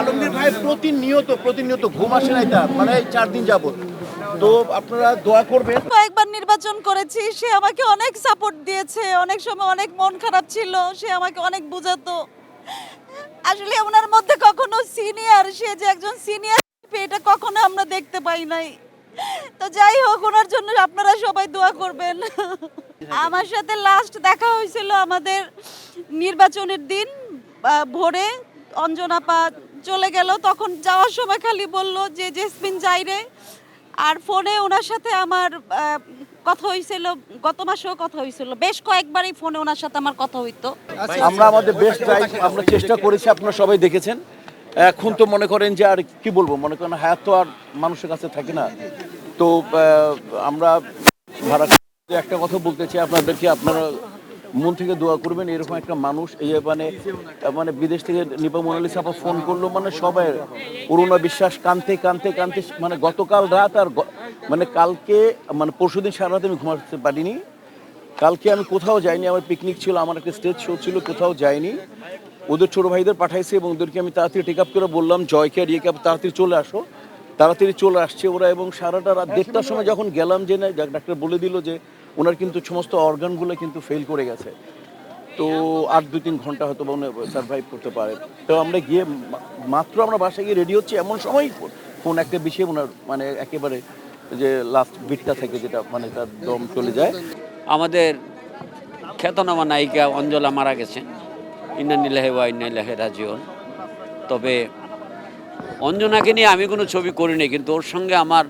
আলমগীর ভাই প্রতিনিয়ত প্রতিনিয়ত ঘুম আসে নাই তার মানে চার দিন যাবত তো আপনারা দোয়া করবেন। কয়েকবার নির্বাচন করেছি, সে আমাকে অনেক সাপোর্ট দিয়েছে, অনেক সময় অনেক মন খারাপ ছিল, সে আমাকে অনেক বোঝাতো। আসলে ওনার মধ্যে কখনো সিনিয়র সে যে একজন সিনিয়র এটা কখনো আমরা দেখতে পাই নাই। তো যাই হোক, ওনার জন্য আপনারা সবাই দোয়া করবেন। আমার সাথে লাস্ট দেখা হয়েছিল আমাদের নির্বাচনের দিন ভোরে অঞ্জনা পা চলে গেল, তখন যাওয়ার সময় খালি বলল যে, জেসমিন, যাই রে। আর ফোনে ওনার সাথে আমার কথা হয়েছিল গত মাসেও কথা হয়েছিল বেশ কয়েকবারই ফোনে ওনার সাথে আমার কথা হইতো। আমরা আমাদের বেস্ট ট্রাই আমরা চেষ্টা করেছি, আপনারা সবাই দেখেছেন। এখন তো মনে করেন যে আর কি বলব, মনে করেন হায়াত তো আর মানুষের কাছে থাকে না। তো আমরা ভাড়া একটা কথা বলতে চাই, আপনাদেরকে, আপনারা মন থেকে দোয়া করবেন, এরকম একটা মানুষ, এই মানে মানে বিদেশ থেকে নিপা মোনালিসা আপা ফোন করল মানে সবাই অরুণা বিশ্বাস কানতে কানতে কানতে মানে গতকাল রাত আর মানে কালকে মানে পরশুদিন সারা রাত আমি ঘুমাতে পারিনি। কালকে আমি কোথাও যাইনি, আমার পিকনিক ছিল, আমার একটা স্টেজ শো ছিল, কোথাও যাইনি। ওদের ছোট ভাইদের পাঠাইছে এবং ওদেরকে আমি তাড়াতাড়ি টেক আপ করে বললাম, জয়কে আর ইয়েকে তাড়াতাড়ি চলে আসো। তাড়াতাড়ি চলে আসছে ওরা এবং সারাটা রাত, দেড়টার সময় যখন গেলাম যে না, ডাক্তার বলে দিল যে ওনার কিন্তু সমস্ত অর্গানগুলো কিন্তু ফেল করে গেছে। তো আর দুই তিন ঘণ্টা হয়তো বা সার্ভাইভ করতে পারে। তো আমরা গিয়ে মাত্র আমরা বাসায় গিয়ে রেডি হচ্ছি, এমন সময় ফোন একটা বিষয়ে ওনার মানে একেবারে যে লাস্ট বিটটা থেকে যেটা মানে তার দম চলে যায়। আমাদের খ্যাতনামা নায়িকা অঞ্জলা মারা গেছেন। ইন্নানিল্লাহে ওয়া ইন্নাইল্লাহে রাজিউন। তবে অঞ্জনাকে নিয়ে আমি কোনো ছবি করিনি, কিন্তু ওর সঙ্গে আমার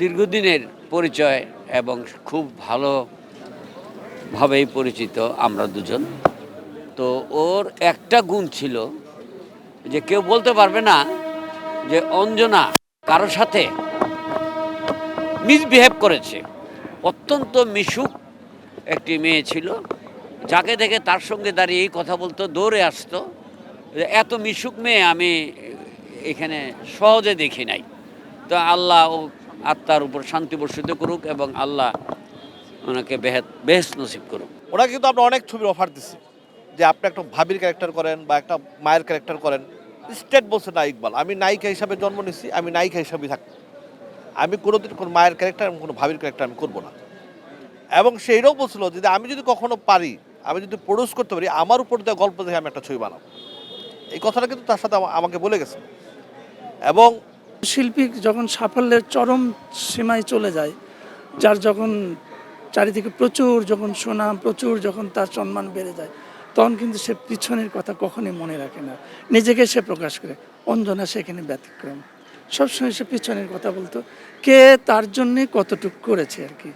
দীর্ঘদিনের পরিচয় এবং খুব ভালোভাবেই পরিচিত আমরা দুজন। তো ওর একটা গুণ ছিল যে কেউ বলতে পারবে না যে অঞ্জনা কারোর সাথে মিসবিহেভ করেছে। অত্যন্ত মিশুক একটি মেয়ে ছিল, যাকে দেখে তার সঙ্গে দাঁড়িয়ে এই কথা বলতো, দৌড়ে আসতো এত মিশুক মেয়ে আমি এখানে সহজে দেখি নাই। তো আল্লাহ ও আত্মার উপর শান্তি বর্ষিত করুক এবং আল্লাহ ওনাকে বেহেদ বেহেস নসিব করুক। ওরা কিন্তু আমরা অনেক ছবির অফার দিচ্ছি যে আপনি একটা ভাবির ক্যারেক্টার করেন বা একটা মায়ের ক্যারেক্টার করেন। স্টেট বলছে না ইকবাল। আমি নায়িকা হিসাবে জন্ম নিচ্ছি আমি নায়িকা হিসাবেই থাকব। আমি কোনোদিন কোনো মায়ের ক্যারেক্টার এবং কোনো ভাবির ক্যারেক্টার আমি করব না। এবং সেইটাও বলছিল যে আমি যদি কখনো পারি, আমি যদি প্রডিউস করতে পারি, আমার উপর দেওয়া গল্প দেখে আমি একটা ছবি বানাবো। এই কথাটা কিন্তু তার সাথে আমাকে বলে গেছে। এবং শিল্পী যখন সাফল্যের চরম সীমায় চলে যায়, যার যখন চারিদিকে প্রচুর যখন সুনাম, প্রচুর যখন তার সম্মান বেড়ে যায়, তখন কিন্তু সে পিছনের কথা কখনই মনে রাখে না। নিজেকে সে প্রকাশ করে। অঞ্জনা সেখানে ব্যতিক্রম। সবসময় সে পিছনের কথা বলতো। কে তার জন্যে কতটুক করেছে আর কি?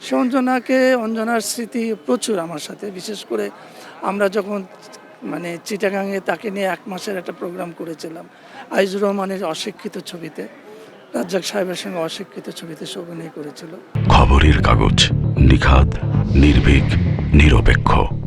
সে অঞ্জনাকে, অঞ্জনার স্মৃতি প্রচুর আমার সাথে। বিশেষ করে আমরা যখন মানে চিটাগাঙে তাকে নিয়ে এক মাসের একটা প্রোগ্রাম করেছিলাম। আইজুর রহমানের অশিক্ষিত ছবিতে, রাজ্জাক সাহেবের সঙ্গে অশিক্ষিত ছবিতে সে অভিনয় করেছিল। খবরের কাগজ নিখাত নির্ভীক, নিরপেক্ষ।